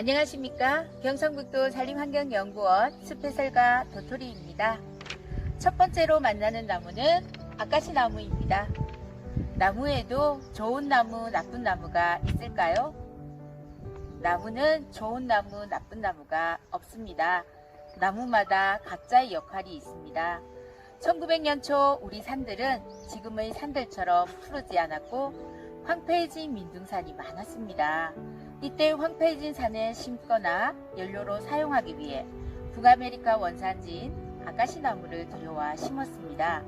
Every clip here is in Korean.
안녕하십니까. 경상북도 산림환경연구원 숲해설가 도토리입니다. 첫 번째로 만나는 나무는 아까시 나무입니다. 나무에도 좋은 나무, 나쁜 나무가 있을까요? 나무는 좋은 나무, 나쁜 나무가 없습니다. 나무마다 각자의 역할이 있습니다. 1900년 초 우리 산들은 지금의 산들처럼 푸르지 않았고 황폐해진 민둥산이 많았습니다. 이때 황폐해진 산을 심거나 연료로 사용하기 위해 북아메리카 원산지인 아카시나무를 들여와 심었습니다.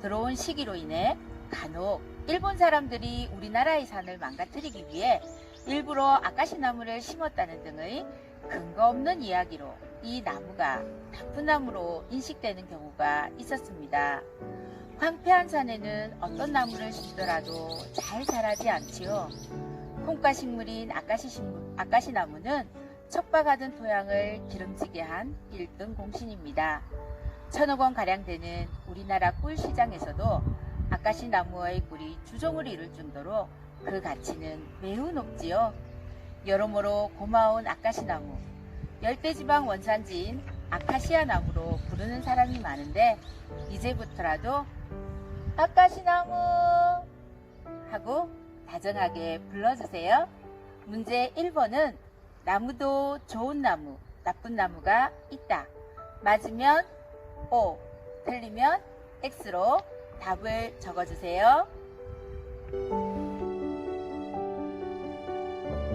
들어온 시기로 인해 간혹 일본 사람들이 우리나라의 산을 망가뜨리기 위해 일부러 아카시나무를 심었다는 등의 근거 없는 이야기로 이 나무가 나쁜 나무로 인식되는 경우가 있었습니다. 황폐한 산에는 어떤 나무를 심더라도 잘 자라지 않지요. 콩가 식물인 아까시, 나무는 척박하던 토양을 기름지게 한 1등 공신입니다. 천억 원 가량 되는 우리나라 꿀 시장에서도 아까시 나무의 꿀이 주종을 이룰 정도로 그 가치는 매우 높지요. 여러모로 고마운 아까시 나무, 열대지방 원산지인 아카시아 나무로 부르는 사람이 많은데 이제부터라도 아까시 나무 하고 다정하게 불러주세요. 문제 1번은 나무도 좋은 나무, 나쁜 나무가 있다. 맞으면 O, 틀리면 X로 답을 적어주세요.